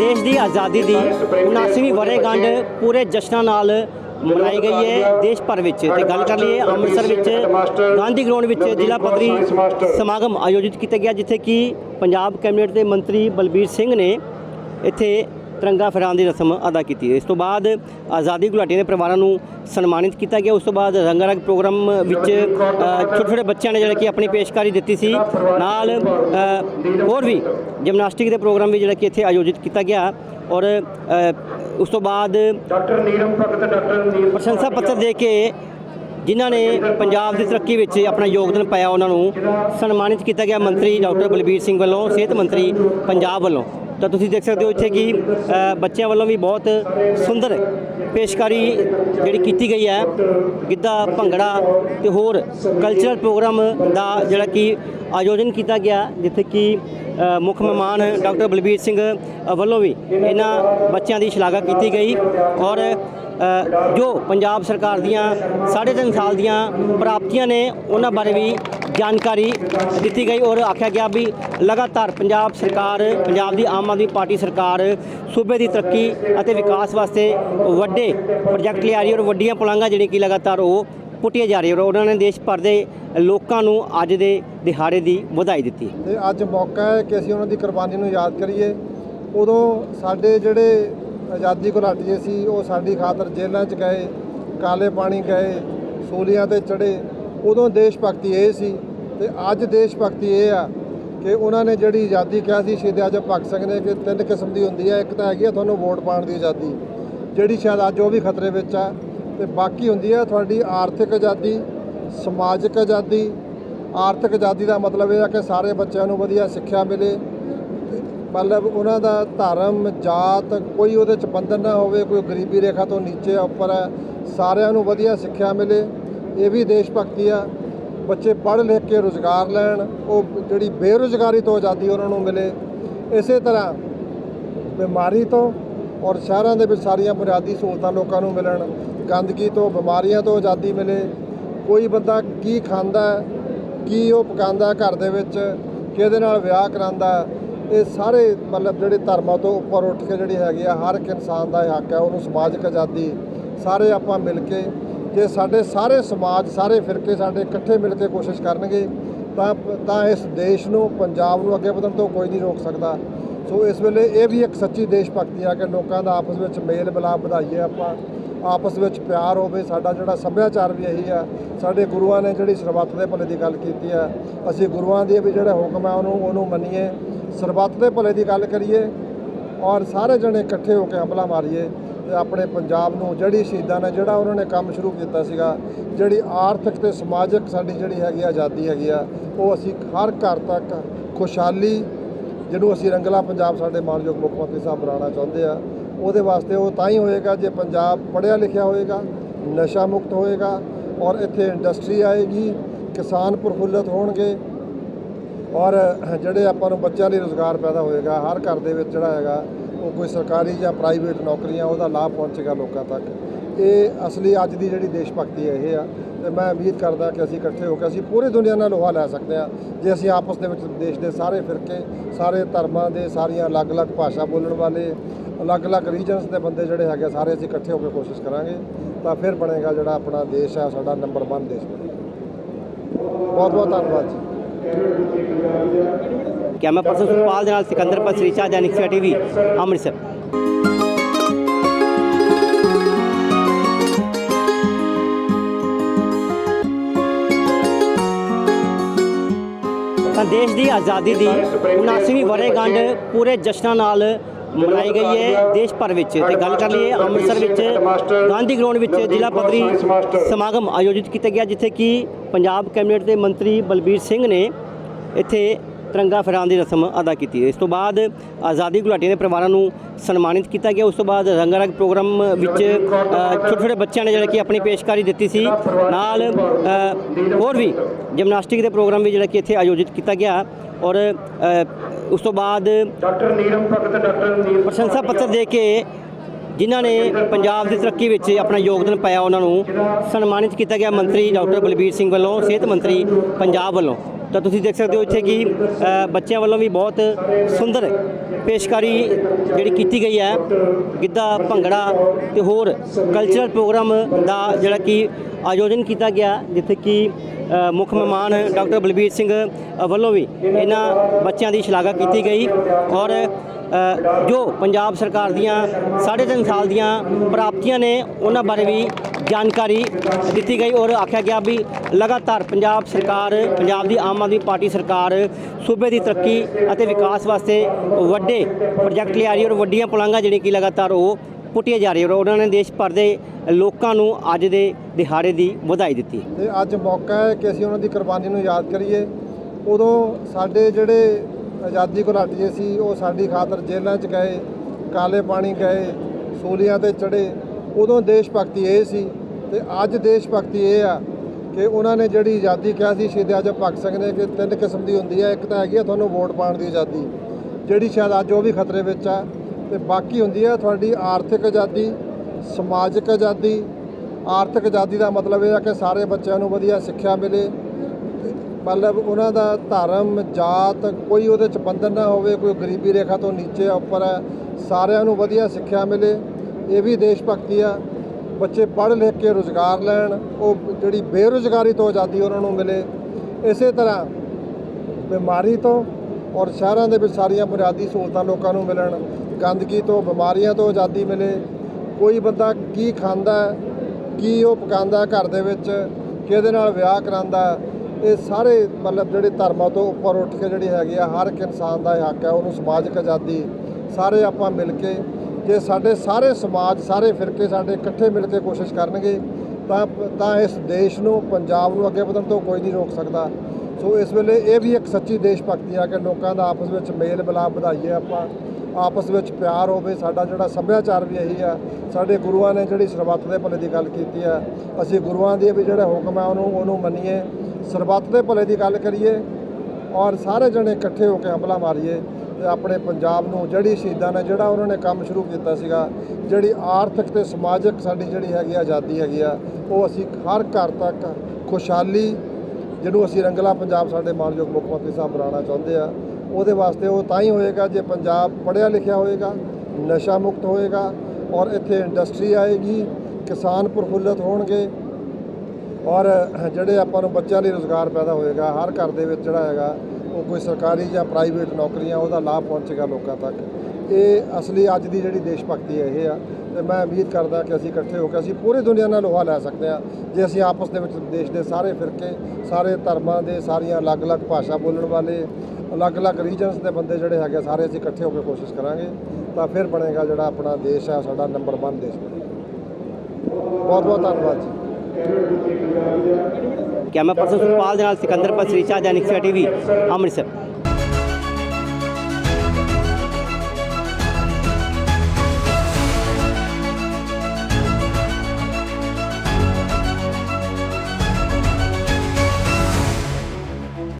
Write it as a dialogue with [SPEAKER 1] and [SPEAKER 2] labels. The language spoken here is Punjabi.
[SPEAKER 1] ਦੇਸ਼ ਦੀ ਆਜ਼ਾਦੀ ਦੀ 79ਵੀਂ ਵਰ੍ਹੇਗੰਢ ਪੂਰੇ ਜਸ਼ਨਾਂ ਨਾਲ ਮਨਾਈ ਗਈ ਹੈ ਦੇਸ਼ ਭਰ ਵਿੱਚ। ਤੇ ਗੱਲ ਕਰ ਲਈਏ ਅੰਮ੍ਰਿਤਸਰ ਵਿੱਚ, ਗਾਂਧੀ ਗਰਾਊਂਡ ਵਿੱਚ ਜ਼ਿਲ੍ਹਾ ਪੱਧਰੀ ਸਮਾਗਮ ਆਯੋਜਿਤ ਕੀਤਾ ਗਿਆ, ਜਿੱਥੇ ਕਿ ਪੰਜਾਬ ਕੈਬਨਿਟ ਦੇ ਮੰਤਰੀ ਬਲਬੀਰ ਸਿੰਘ ਨੇ ਇੱਥੇ ਤਿਰੰਗਾ ਫਹਿਰਾਉਣ ਦੀ ਰਸਮ ਅਦਾ ਕੀਤੀ ਇਸ ਤੋਂ ਬਾਅਦ ਆਜ਼ਾਦੀ ਘੁਲਾਟੀਆਂ ਦੇ ਪਰਿਵਾਰਾਂ ਨੂੰ ਸਨਮਾਨਿਤ ਕੀਤਾ ਗਿਆ। ਉਸ ਤੋਂ ਬਾਅਦ ਰੰਗਾਰੰਗ ਪ੍ਰੋਗਰਾਮ ਵਿੱਚ ਛੋਟੇ ਛੋਟੇ ਬੱਚਿਆਂ ਨੇ ਜਿਹੜਾ ਕਿ ਆਪਣੀ ਪੇਸ਼ਕਾਰੀ ਦਿੱਤੀ ਸੀ। ਨਾਲ ਹੋਰ ਵੀ ਜਿਮਨਾਸਟਿਕ ਦੇ ਪ੍ਰੋਗਰਾਮ ਵੀ ਜਿਹੜਾ ਕਿ ਇੱਥੇ ਆਯੋਜਿਤ ਕੀਤਾ ਗਿਆ। ਔਰ ਉਸ ਤੋਂ ਬਾਅਦ
[SPEAKER 2] ਡਾਕਟਰ ਨੀਰਮ ਭਗਤ ਡਾਕਟਰ ਨੀਰਮ
[SPEAKER 1] ਪ੍ਰਸ਼ੰਸਾ ਪੱਤਰ ਦੇ ਕੇ ਜਿਨ੍ਹਾਂ ਨੇ ਪੰਜਾਬ ਦੀ ਤਰੱਕੀ ਵਿੱਚ ਆਪਣਾ ਯੋਗਦਾਨ ਪਾਇਆ ਉਹਨਾਂ ਨੂੰ ਸਨਮਾਨਿਤ ਕੀਤਾ ਗਿਆ ਮੰਤਰੀ ਡਾਕਟਰ ਬਲਬੀਰ ਸਿੰਘ ਵੱਲੋਂ ਸਿਹਤ ਮੰਤਰੀ ਪੰਜਾਬ ਵੱਲੋਂ। ਤਾਂ ਤੁਸੀਂ ਦੇਖ ਸਕਦੇ ਹੋ ਇੱਥੇ ਕਿ ਬੱਚਿਆਂ ਵੱਲੋਂ ਵੀ ਬਹੁਤ ਸੁੰਦਰ ਪੇਸ਼ਕਾਰੀ ਜਿਹੜੀ ਕੀਤੀ ਗਈ ਹੈ। ਗਿੱਧਾ, ਭੰਗੜਾ ਤੇ ਹੋਰ ਕਲਚਰਲ ਪ੍ਰੋਗਰਾਮ ਦਾ ਜਿਹੜਾ ਕਿ ਆਯੋਜਨ ਕੀਤਾ ਗਿਆ, ਜਿੱਥੇ ਕਿ ਮੁੱਖ ਮਹਿਮਾਨ ਡਾਕਟਰ ਬਲਬੀਰ ਸਿੰਘ ਵੱਲੋਂ ਵੀ ਇਹਨਾਂ ਬੱਚਿਆਂ ਦੀ ਸ਼ਲਾਘਾ ਕੀਤੀ ਗਈ ਔਰ ਜੋ ਪੰਜਾਬ ਸਰਕਾਰ ਦੀਆਂ 3.5 ਸਾਲ ਦੀਆਂ ਪ੍ਰਾਪਤੀਆਂ ਨੇ, ਉਹਨਾਂ ਬਾਰੇ ਵੀ ਜਾਣਕਾਰੀ ਦਿੱਤੀ ਗਈ ਔਰ ਆਖਿਆ ਗਿਆ ਵੀ ਲਗਾਤਾਰ ਪੰਜਾਬ ਸਰਕਾਰ, ਪੰਜਾਬ ਦੀ ਆਮ ਆਦਮੀ ਪਾਰਟੀ ਸਰਕਾਰ ਸੂਬੇ ਦੀ ਤਰੱਕੀ ਅਤੇ ਵਿਕਾਸ ਵਾਸਤੇ ਵੱਡੇ ਪ੍ਰੋਜੈਕਟ ਲਿਆ ਰਹੀ ਹੈ ਔਰ ਵੱਡੀਆਂ ਪੁਲਾਂਘਾਂ ਜਿਹੜੀਆਂ ਕਿ ਲਗਾਤਾਰ ਉਹ ਪੁੱਟੀਆਂ ਜਾ ਰਹੀਆਂ ਔਰ ਉਹਨਾਂ ਨੇ ਦੇਸ਼ ਭਰ ਦੇ ਲੋਕਾਂ ਨੂੰ ਅੱਜ ਦੇ ਦਿਹਾੜੇ ਦੀ ਵਧਾਈ ਦਿੱਤੀ
[SPEAKER 3] ਤੇ ਅੱਜ ਮੌਕਾ ਹੈ ਕਿ ਅਸੀਂ ਉਹਨਾਂ ਦੀ ਕੁਰਬਾਨੀ ਨੂੰ ਯਾਦ ਕਰੀਏ। ਉਦੋਂ ਸਾਡੇ ਜਿਹੜੇ ਆਜ਼ਾਦੀ ਘੁਲਾਟੀਏ ਸੀ, ਉਹ ਸਾਡੀ ਖਾਤਰ ਜੇਲ੍ਹਾਂ 'ਚ ਗਏ, ਕਾਲੇ ਪਾਣੀ ਗਏ, ਸੂਲੀਆਂ ਤੇ ਚੜੇ ਉਦੋਂ ਦੇਸ਼ ਭਗਤੀ ਇਹ ਸੀ ਤੇ ਅੱਜ ਦੇਸ਼ ਭਗਤੀ ਇਹ ਆ ਕਿ ਉਹਨਾਂ ਨੇ ਜਿਹੜੀ ਆਜ਼ਾਦੀ ਕਿਹਾ ਸੀ, ਸ਼ਹੀਦ ਆਜਮ ਭਗਤ ਸਿੰਘ ਨੇ, ਕਿ ਤਿੰਨ ਕਿਸਮ ਦੀ ਹੁੰਦੀ ਹੈ ਇੱਕ ਤਾਂ ਹੈਗੀ ਆ ਤੁਹਾਨੂੰ ਵੋਟ ਪਾਉਣ ਦੀ ਆਜ਼ਾਦੀ, ਜਿਹੜੀ ਸ਼ਾਇਦ ਅੱਜ ਉਹ ਵੀ ਖਤਰੇ ਵਿੱਚ ਆ। ਤੇ ਬਾਕੀ ਹੁੰਦੀ ਹੈ ਤੁਹਾਡੀ ਆਰਥਿਕ ਆਜ਼ਾਦੀ, ਸਮਾਜਿਕ ਆਜ਼ਾਦੀ। ਆਰਥਿਕ ਆਜ਼ਾਦੀ ਦਾ ਮਤਲਬ ਇਹ ਆ ਕਿ ਸਾਰੇ ਬੱਚਿਆਂ ਨੂੰ ਵਧੀਆ ਸਿੱਖਿਆ ਮਿਲੇ। ਮਤਲਬ ਉਹਨਾਂ ਦਾ ਧਰਮ, ਜਾਤ ਕੋਈ ਉਹਦੇ ਚ ਬੰਧਨ ਨਾ ਹੋਵੇ, ਕੋਈ ਗਰੀਬੀ ਰੇਖਾ ਤੋਂ ਨੀਚੇ ਉੱਪਰ ਹੈ ਸਾਰਿਆਂ ਨੂੰ ਵਧੀਆ ਸਿੱਖਿਆ ਮਿਲੇ। ਇਹ ਵੀ ਦੇਸ਼ ਭਗਤੀ ਆ। ਬੱਚੇ ਪੜ੍ਹ ਲਿਖ ਕੇ ਰੁਜ਼ਗਾਰ ਲੈਣ, ਉਹ ਜਿਹੜੀ ਬੇਰੁਜ਼ਗਾਰੀ ਤੋਂ ਆਜ਼ਾਦੀ ਉਹਨਾਂ ਨੂੰ ਮਿਲੇ। ਇਸੇ ਤਰ੍ਹਾਂ ਬਿਮਾਰੀ ਤੋਂ ਔਰ ਸ਼ਹਿਰਾਂ ਦੇ ਵਿੱਚ ਸਾਰੀਆਂ ਬੁਨਿਆਦੀ ਸਹੂਲਤਾਂ ਲੋਕਾਂ ਨੂੰ ਮਿਲਣ, ਗੰਦਗੀ ਤੋਂ, ਬਿਮਾਰੀਆਂ ਤੋਂ ਆਜ਼ਾਦੀ ਮਿਲੇ। ਕੋਈ ਬੰਦਾ ਕੀ ਖਾਂਦਾ, ਕੀ ਉਹ ਪਕਾਉਂਦਾ ਘਰ ਦੇ ਵਿੱਚ, ਕਿਹਦੇ ਨਾਲ ਵਿਆਹ ਕਰਾਉਂਦਾ ਇਹ ਸਾਰੇ ਮਤਲਬ ਜਿਹੜੇ ਧਰਮਾਂ ਤੋਂ ਉੱਪਰ ਉੱਠ ਕੇ ਜਿਹੜੀ ਹੈਗੀ ਆ, ਹਰ ਇੱਕ ਇਨਸਾਨ ਦਾ ਇਹ ਹੱਕ ਹੈ, ਉਹਨੂੰ ਸਮਾਜਿਕ ਆਜ਼ਾਦੀ ਸਾਰੇ ਆਪਾਂ ਮਿਲ ਕੇ ਜੇ ਸਾਡੇ ਸਾਰੇ ਸਮਾਜ, ਸਾਰੇ ਫਿਰਕੇ ਸਾਡੇ ਇਕੱਠੇ ਮਿਲ ਕੇ ਕੋਸ਼ਿਸ਼ ਕਰਨਗੇ, ਤਾਂ ਤਾਂ ਇਸ ਦੇਸ਼ ਨੂੰ, ਪੰਜਾਬ ਨੂੰ ਅੱਗੇ ਵਧਣ ਤੋਂ ਕੋਈ ਨਹੀਂ ਰੋਕ ਸਕਦਾ। ਸੋ ਇਸ ਵੇਲੇ ਇਹ ਵੀ ਇੱਕ ਸੱਚੀ ਦੇਸ਼ ਭਗਤੀ ਆ ਕਿ ਲੋਕਾਂ ਦਾ ਆਪਸ ਵਿੱਚ ਮੇਲ ਮਿਲਾਪ ਵਧਾਈਏ ਆਪਾਂ, ਆਪਸ ਵਿੱਚ ਪਿਆਰ ਹੋਵੇ, ਸਾਡਾ ਜਿਹੜਾ ਸੱਭਿਆਚਾਰ ਵੀ ਇਹੀ ਆ। ਸਾਡੇ ਗੁਰੂਆਂ ਨੇ ਜਿਹੜੀ ਸਰਬੱਤ ਦੇ ਭਲੇ ਦੀ ਗੱਲ ਕੀਤੀ ਆ, ਅਸੀਂ ਗੁਰੂਆਂ ਦੇ ਵੀ ਜਿਹੜੇ ਹੁਕਮ ਆ, ਉਹਨੂੰ ਉਹਨੂੰ ਮੰਨੀਏ। ਸਰਬੱਤ ਦੇ ਭਲੇ ਦੀ ਗੱਲ ਕਰੀਏ ਔਰ ਸਾਰੇ ਜਣੇ ਇਕੱਠੇ ਹੋ ਕੇ ਹਮਲਾ ਮਾਰੀਏ ਤੇ ਆਪਣੇ ਪੰਜਾਬ ਨੂੰ ਜਿਹੜੀ ਸ਼ਹੀਦਾਂ ਨੇ, ਜਿਹੜਾ ਉਹਨਾਂ ਨੇ ਕੰਮ ਸ਼ੁਰੂ ਕੀਤਾ ਸੀਗਾ, ਜਿਹੜੀ ਆਰਥਿਕ ਤੇ ਸਮਾਜਿਕ ਸਾਡੀ ਜਿਹੜੀ ਹੈਗੀ ਆਜ਼ਾਦੀ ਹੈਗੀ ਆ, ਉਹ ਅਸੀਂ ਹਰ ਘਰ ਤੱਕ ਖੁਸ਼ਹਾਲੀ, ਜਿਹਨੂੰ ਅਸੀਂ ਰੰਗਲਾ ਪੰਜਾਬ ਸਾਡੇ ਮਾਨਯੋਗ ਮੁੱਖ ਮੰਤਰੀ ਸਾਹਿਬ ਬਣਾਉਣਾ ਚਾਹੁੰਦੇ ਆ, ਉਹਦੇ ਵਾਸਤੇ ਉਹ ਤਾਂ ਹੀ ਹੋਏਗਾ ਜੇ ਪੰਜਾਬ ਪੜ੍ਹਿਆ ਲਿਖਿਆ ਹੋਏਗਾ, ਨਸ਼ਾ ਮੁਕਤ ਹੋਏਗਾ ਔਰ ਇੱਥੇ ਇੰਡਸਟਰੀ ਆਏਗੀ, ਕਿਸਾਨ ਪ੍ਰਫੁੱਲਤ ਹੋਣਗੇ ਔਰ ਜਿਹੜੇ ਆਪਾਂ ਨੂੰ ਬੱਚਿਆਂ ਲਈ ਰੋਜ਼ਗਾਰ ਪੈਦਾ ਹੋਏਗਾ, ਹਰ ਘਰ ਦੇ ਵਿੱਚ ਜਿਹੜਾ ਹੈਗਾ, ਉਹ ਕੋਈ ਸਰਕਾਰੀ ਜਾਂ ਪ੍ਰਾਈਵੇਟ ਨੌਕਰੀਆਂ, ਉਹਦਾ ਲਾਭ ਪਹੁੰਚੇਗਾ ਲੋਕਾਂ ਤੱਕ। ਇਹ ਅਸਲੀ ਅੱਜ ਦੀ ਜਿਹੜੀ ਦੇਸ਼ ਭਗਤੀ ਹੈ, ਇਹ ਆ। ਤੇ ਮੈਂ ਉਮੀਦ ਕਰਦਾ ਕਿ ਅਸੀਂ ਇਕੱਠੇ ਹੋ ਕੇ, ਅਸੀਂ ਪੂਰੀ ਦੁਨੀਆ ਨਾਲ ਲੋਹਾ ਲੈ ਸਕਦੇ ਹਾਂ। ਜੇ ਅਸੀਂ ਆਪਸ ਦੇ ਵਿੱਚ ਦੇਸ਼ ਦੇ ਸਾਰੇ ਫਿਰਕੇ, ਸਾਰੇ ਧਰਮਾਂ ਦੇ, ਸਾਰੀਆਂ ਅਲੱਗ-ਅਲੱਗ ਭਾਸ਼ਾ ਬੋਲਣ ਵਾਲੇ, ਅਲੱਗ-ਅਲੱਗ ਰੀਜਨਸ ਦੇ ਬੰਦੇ ਜਿਹੜੇ ਹੈਗੇ, ਸਾਰੇ ਅਸੀਂ ਇਕੱਠੇ ਹੋ ਕੇ ਕੋਸ਼ਿਸ਼ ਕਰਾਂਗੇ, ਤਾਂ ਫਿਰ ਬਣੇਗਾ ਜਿਹੜਾ ਆਪਣਾ ਦੇਸ਼ ਹੈ, ਸਾਡਾ ਨੰਬਰ 1 ਦੇਸ਼ ਬਣੇਗਾ। ਬਹੁਤ ਬਹੁਤ ਧੰਨਵਾਦ ਜੀ।
[SPEAKER 1] ਕੈਮਰਾ ਪਰਸਨ ਸੁਖਪਾਲ ਦੇ ਨਾਲ ਸਿਕੰਦਰ ਪਸਰੀਚਾ ਜੈਨਿਕ ਸਵੇਰਾ ਟੀਵੀ ਅੰਮ੍ਰਿਤਸਰ ਤਾਂ ਦੇਸ਼ ਦੀ ਆਜ਼ਾਦੀ ਦੀ 79ਵੀਂ ਵਰ੍ਹੇਗੰਢ ਪੂਰੇ ਜਸ਼ਨਾਂ ਨਾਲ ਮਨਾਈ ਗਈ ਹੈ ਦੇਸ਼ ਭਰ ਵਿੱਚ। ਤੇ ਗੱਲ ਕਰ ਲਈਏ ਅੰਮ੍ਰਿਤਸਰ ਵਿੱਚ, ਗਾਂਧੀ ਗਰਾਊਂਡ ਵਿੱਚ ਜ਼ਿਲ੍ਹਾ ਪੱਧਰੀ ਸਮਾਗਮ ਆਯੋਜਿਤ ਕੀਤਾ ਗਿਆ, ਜਿੱਥੇ ਕਿ ਪੰਜਾਬ ਕੈਬਨਿਟ ਦੇ ਮੰਤਰੀ ਬਲਬੀਰ ਸਿੰਘ ਨੇ ਇੱਥੇ ਤਿਰੰਗਾ ਫਹਿਰਾਉਣ ਦੀ ਰਸਮ ਅਦਾ ਕੀਤੀ। ਇਸ ਤੋਂ ਬਾਅਦ ਆਜ਼ਾਦੀ ਘੁਲਾਟੀਆਂ ਦੇ ਪਰਿਵਾਰਾਂ ਨੂੰ ਸਨਮਾਨਿਤ ਕੀਤਾ ਗਿਆ। ਉਸ ਤੋਂ ਬਾਅਦ ਰੰਗਾਰੰਗ ਪ੍ਰੋਗਰਾਮ ਵਿੱਚ ਛੋਟੇ ਛੋਟੇ ਬੱਚਿਆਂ ਨੇ ਜਿਹੜਾ ਕਿ ਆਪਣੀ ਪੇਸ਼ਕਾਰੀ ਦਿੱਤੀ ਸੀ। ਨਾਲ ਹੋਰ ਵੀ ਜਿਮਨਾਸਟਿਕ ਦੇ ਪ੍ਰੋਗਰਾਮ ਵੀ ਜਿਹੜਾ ਕਿ ਇੱਥੇ ਆਯੋਜਿਤ ਕੀਤਾ ਗਿਆ ਔਰ ਉਸ ਤੋਂ ਬਾਅਦ
[SPEAKER 2] ਡਾਕਟਰ ਨੀਰਮ ਭਗਤ ਡਾਕਟਰ ਨੀਰਮ
[SPEAKER 1] ਪ੍ਰਸ਼ੰਸਾ ਪੱਤਰ ਦੇ ਕੇ ਜਿਨ੍ਹਾਂ ਨੇ ਪੰਜਾਬ ਦੀ ਤਰੱਕੀ ਵਿੱਚ ਆਪਣਾ ਯੋਗਦਾਨ ਪਾਇਆ ਉਹਨਾਂ ਨੂੰ ਸਨਮਾਨਿਤ ਕੀਤਾ ਗਿਆ ਮੰਤਰੀ ਡਾਕਟਰ ਬਲਬੀਰ ਸਿੰਘ ਵੱਲੋਂ ਸਿਹਤ ਮੰਤਰੀ ਪੰਜਾਬ ਵੱਲੋਂ। ਤਾਂ ਤੁਸੀਂ ਦੇਖ ਸਕਦੇ ਹੋ ਇੱਥੇ ਕਿ ਬੱਚਿਆਂ ਵੱਲੋਂ ਵੀ ਬਹੁਤ ਸੁੰਦਰ ਪੇਸ਼ਕਾਰੀ ਜਿਹੜੀ ਕੀਤੀ ਗਈ ਹੈ। ਗਿੱਧਾ, ਭੰਗੜਾ ਤੇ ਹੋਰ ਕਲਚਰਲ ਪ੍ਰੋਗਰਾਮ ਦਾ ਜਿਹੜਾ ਕਿ ਆਯੋਜਨ ਕੀਤਾ ਗਿਆ, ਜਿੱਥੇ ਕਿ ਮੁੱਖ ਮਹਿਮਾਨ ਡਾਕਟਰ ਬਲਬੀਰ ਸਿੰਘ ਵੱਲੋਂ ਵੀ ਇਹਨਾਂ ਬੱਚਿਆਂ ਦੀ ਸ਼ਲਾਘਾ ਕੀਤੀ ਗਈ। ਔਰ ਜੋ ਪੰਜਾਬ ਸਰਕਾਰ ਦੀਆਂ 3.5 ਸਾਲ ਦੀਆਂ ਪ੍ਰਾਪਤੀਆਂ ਨੇ, ਉਹਨਾਂ ਬਾਰੇ ਵੀ ਜਾਣਕਾਰੀ ਦਿੱਤੀ ਗਈ ਔਰ ਆਖਿਆ ਗਿਆ ਵੀ ਲਗਾਤਾਰ ਪੰਜਾਬ ਸਰਕਾਰ, ਪੰਜਾਬ ਦੀ ਆਮ ਆਦਮੀ ਪਾਰਟੀ ਸਰਕਾਰ ਸੂਬੇ ਦੀ ਤਰੱਕੀ ਅਤੇ ਵਿਕਾਸ ਵਾਸਤੇ ਵੱਡੇ ਪ੍ਰੋਜੈਕਟ ਲਿਆ ਰਹੀ ਔਰ ਵੱਡੀਆਂ ਪੁਲਾਂਘਾਂ ਜਿਹੜੀਆਂ ਕਿ ਲਗਾਤਾਰ ਉਹ ਪੁੱਟੀਆਂ ਜਾ ਰਹੀਆਂ ਔਰ ਉਹਨਾਂ ਨੇ ਦੇਸ਼ ਭਰ ਦੇ ਲੋਕਾਂ ਨੂੰ ਅੱਜ ਦੇ ਦਿਹਾੜੇ ਦੀ ਵਧਾਈ ਦਿੱਤੀ
[SPEAKER 3] ਤੇ ਅੱਜ ਮੌਕਾ ਹੈ ਕਿ ਅਸੀਂ ਉਹਨਾਂ ਦੀ ਕੁਰਬਾਨੀ ਨੂੰ ਯਾਦ ਕਰੀਏ। ਉਦੋਂ ਸਾਡੇ ਜਿਹੜੇ ਆਜ਼ਾਦੀ ਘੁਲਾਟੀਏ ਸੀ, ਉਹ ਸਾਡੀ ਖਾਤਰ ਜੇਲ੍ਹਾਂ 'ਚ ਗਏ, ਕਾਲੇ ਪਾਣੀ ਗਏ, ਸੂਲੀਆਂ ਤੇ ਚੜੇ ਉਦੋਂ ਦੇਸ਼ ਭਗਤੀ ਇਹ ਸੀ ਤੇ ਅੱਜ ਦੇਸ਼ ਭਗਤੀ ਇਹ ਆ ਕਿ ਉਹਨਾਂ ਨੇ ਜਿਹੜੀ ਆਜ਼ਾਦੀ ਕਿਹਾ ਸੀ, ਸ਼ਹੀਦ ਆਜਮ ਭਗਤ ਸਿੰਘ ਨੇ ਕਿ ਤਿੰਨ ਕਿਸਮ ਦੀ ਹੁੰਦੀ ਹੈ ਇੱਕ ਤਾਂ ਹੈਗੀ ਆ ਤੁਹਾਨੂੰ ਵੋਟ ਪਾਉਣ ਦੀ ਆਜ਼ਾਦੀ, ਜਿਹੜੀ ਸ਼ਾਇਦ ਅੱਜ ਉਹ ਵੀ ਖਤਰੇ ਵਿੱਚ ਆ, ਤੇ ਬਾਕੀ ਹੁੰਦੀ ਆ ਤੁਹਾਡੀ ਆਰਥਿਕ ਆਜ਼ਾਦੀ, ਸਮਾਜਿਕ ਆਜ਼ਾਦੀ, ਆਰਥਿਕ ਆਜ਼ਾਦੀ ਦਾ ਮਤਲਬ ਇਹ ਆ ਕਿ ਸਾਰੇ ਬੱਚਿਆਂ ਨੂੰ ਵਧੀਆ ਸਿੱਖਿਆ ਮਿਲੇ ਮਤਲਬ ਉਹਨਾਂ ਦਾ ਧਰਮ, ਜਾਤ ਕੋਈ ਉਹਦੇ ਚ ਬੰਧਨ ਨਾ ਹੋਵੇ, ਕੋਈ ਗਰੀਬੀ ਰੇਖਾ ਤੋਂ ਨੀਚੇ ਉੱਪਰ ਹੈ ਸਾਰਿਆਂ ਨੂੰ ਵਧੀਆ ਸਿੱਖਿਆ ਮਿਲੇ, ਇਹ ਵੀ ਦੇਸ਼ ਭਗਤੀ ਆ। ਬੱਚੇ ਪੜ੍ਹ ਲਿਖ ਕੇ ਰੁਜ਼ਗਾਰ ਲੈਣ, ਉਹ ਜਿਹੜੀ ਬੇਰੁਜ਼ਗਾਰੀ ਤੋਂ ਆਜ਼ਾਦੀ ਉਹਨਾਂ ਨੂੰ ਮਿਲੇ। ਇਸੇ ਤਰ੍ਹਾਂ ਬਿਮਾਰੀ ਤੋਂ ਔਰ ਸ਼ਹਿਰਾਂ ਦੇ ਵਿੱਚ ਸਾਰੀਆਂ ਬੁਨਿਆਦੀ ਸਹੂਲਤਾਂ ਲੋਕਾਂ ਨੂੰ ਮਿਲਣ, ਗੰਦਗੀ ਤੋਂ, ਬਿਮਾਰੀਆਂ ਤੋਂ ਆਜ਼ਾਦੀ ਮਿਲੇ। ਕੋਈ ਬੰਦਾ ਕੀ ਖਾਂਦਾ, ਕੀ ਉਹ ਪਕਾਉਂਦਾ ਘਰ ਦੇ ਵਿੱਚ, ਕਿਹਦੇ ਨਾਲ ਵਿਆਹ ਕਰਾਉਂਦਾ, ਇਹ ਸਾਰੇ ਮਤਲਬ ਜਿਹੜੇ ਧਰਮਾਂ ਤੋਂ ਉੱਪਰ ਉੱਠ ਕੇ ਜਿਹੜੀ ਹੈਗੀ ਆ, ਹਰ ਇੱਕ ਇਨਸਾਨ ਦਾ ਇਹ ਹੱਕ ਹੈ, ਉਹਨੂੰ ਸਮਾਜਿਕ ਆਜ਼ਾਦੀ ਸਾਰੇ ਆਪਾਂ ਮਿਲ ਕੇ ਜੇ ਸਾਡੇ ਸਾਰੇ ਸਮਾਜ, ਸਾਰੇ ਫਿਰਕੇ ਸਾਡੇ ਇਕੱਠੇ ਮਿਲ ਕੇ ਕੋਸ਼ਿਸ਼ ਕਰਨਗੇ, ਤਾਂ ਤਾਂ ਇਸ ਦੇਸ਼ ਨੂੰ, ਪੰਜਾਬ ਨੂੰ ਅੱਗੇ ਵਧਣ ਤੋਂ ਕੋਈ ਨਹੀਂ ਰੋਕ ਸਕਦਾ। ਸੋ ਇਸ ਵੇਲੇ ਇਹ ਵੀ ਇੱਕ ਸੱਚੀ ਦੇਸ਼ ਭਗਤੀ ਆ ਕਿ ਲੋਕਾਂ ਦਾ ਆਪਸ ਵਿੱਚ ਮੇਲ ਮਿਲਾਪ ਵਧਾਈਏ ਆਪਾਂ, ਆਪਸ ਵਿੱਚ ਪਿਆਰ ਹੋਵੇ। ਸਾਡਾ ਜਿਹੜਾ ਸੱਭਿਆਚਾਰ ਵੀ ਇਹੀ ਆ। ਸਾਡੇ ਗੁਰੂਆਂ ਨੇ ਜਿਹੜੀ ਸਰਬੱਤ ਦੇ ਭਲੇ ਦੀ ਗੱਲ ਕੀਤੀ ਆ। ਅਸੀਂ ਗੁਰੂਆਂ ਦੇ ਵੀ ਜਿਹੜਾ ਹੁਕਮ ਆ, ਉਹਨੂੰ ਉਹਨੂੰ ਮੰਨੀਏ। ਸਰਬੱਤ ਦੇ ਭਲੇ ਦੀ ਗੱਲ ਕਰੀਏ ਔਰ ਸਾਰੇ ਜਣੇ ਇਕੱਠੇ ਹੋ ਕੇ ਹਮਲਾ ਮਾਰੀਏ। ਆਪਣੇ ਪੰਜਾਬ ਨੂੰ, ਜਿਹੜੀ ਸ਼ਹੀਦਾਂ ਨੇ, ਜਿਹੜਾ ਉਹਨਾਂ ਨੇ ਕੰਮ ਸ਼ੁਰੂ ਕੀਤਾ ਸੀਗਾ, ਜਿਹੜੀ ਆਰਥਿਕ ਤੇ ਸਮਾਜਿਕ ਸਾਡੀ ਜਿਹੜੀ ਹੈਗੀ ਆਜ਼ਾਦੀ ਹੈਗੀ ਆ, ਉਹ ਅਸੀਂ ਹਰ ਘਰ ਤੱਕ ਖੁਸ਼ਹਾਲੀ, ਜਿਹਨੂੰ ਅਸੀਂ ਰੰਗਲਾ ਪੰਜਾਬ ਸਾਡੇ ਮਾਨਯੋਗ ਮੁੱਖ ਮੰਤਰੀ ਸਾਹਿਬ ਬਣਾਉਣਾ ਚਾਹੁੰਦੇ ਆ, ਉਹਦੇ ਵਾਸਤੇ ਉਹ ਤਾਂ ਹੀ ਹੋਏਗਾ ਜੇ ਪੰਜਾਬ ਪੜ੍ਹਿਆ ਲਿਖਿਆ ਹੋਏਗਾ, ਨਸ਼ਾ ਮੁਕਤ ਹੋਏਗਾ ਔਰ ਇੱਥੇ ਇੰਡਸਟਰੀ ਆਏਗੀ, ਕਿਸਾਨ ਪ੍ਰਫੁੱਲਤ ਹੋਣਗੇ ਔਰ ਜਿਹੜੇ ਆਪਾਂ ਨੂੰ ਬੱਚਿਆਂ ਲਈ ਰੋਜ਼ਗਾਰ ਪੈਦਾ ਹੋਏਗਾ, ਹਰ ਘਰ ਦੇ ਵਿੱਚ ਜਿਹੜਾ ਹੈਗਾ ਕੋਈ ਸਰਕਾਰੀ ਜਾਂ ਪ੍ਰਾਈਵੇਟ ਨੌਕਰੀਆਂ, ਉਹਦਾ ਲਾਭ ਪਹੁੰਚੇਗਾ ਲੋਕਾਂ ਤੱਕ। ਇਹ ਅਸਲੀ ਅੱਜ ਦੀ ਜਿਹੜੀ ਦੇਸ਼ ਭਗਤੀ ਹੈ ਇਹ ਆ। ਤੇ ਮੈਂ ਉਮੀਦ ਕਰਦਾ ਕਿ ਅਸੀਂ ਇਕੱਠੇ ਹੋ ਕੇ ਅਸੀਂ ਪੂਰੀ ਦੁਨੀਆ ਨਾਲ ਲੋਹਾ ਲੈ ਸਕਦੇ ਹਾਂ। ਜੇ ਅਸੀਂ ਆਪਸ ਦੇ ਵਿੱਚ ਦੇਸ਼ ਦੇ ਸਾਰੇ ਫਿਰਕੇ, ਸਾਰੇ ਧਰਮਾਂ ਦੇ, ਸਾਰੀਆਂ ਅਲੱਗ-ਅਲੱਗ ਭਾਸ਼ਾ ਬੋਲਣ ਵਾਲੇ, ਅਲੱਗ-ਅਲੱਗ ਰੀਜਨਸ ਦੇ ਬੰਦੇ ਜਿਹੜੇ ਹੈਗੇ ਸਾਰੇ ਅਸੀਂ ਇਕੱਠੇ ਹੋ ਕੇ ਕੋਸ਼ਿਸ਼ ਕਰਾਂਗੇ, ਤਾਂ ਫਿਰ ਬਣੇਗਾ ਜਿਹੜਾ ਆਪਣਾ ਦੇਸ਼ ਹੈ ਸਾਡਾ ਨੰਬਰ 1 ਦੇਸ਼ ਬਹੁਤ ਬਹੁਤ ਧੰਨਵਾਦ ਜੀ।
[SPEAKER 1] ਕੈਮਰਾ ਪਰਸਨ ਸੁਖਪਾਲ ਦੇ ਨਾਲ ਸਿਕੰਦਰ ਪਸਰੀਚਾ ਜੈਨਿਕ ਟੀਵੀ ਅੰਮ੍ਰਿਤਸਰ।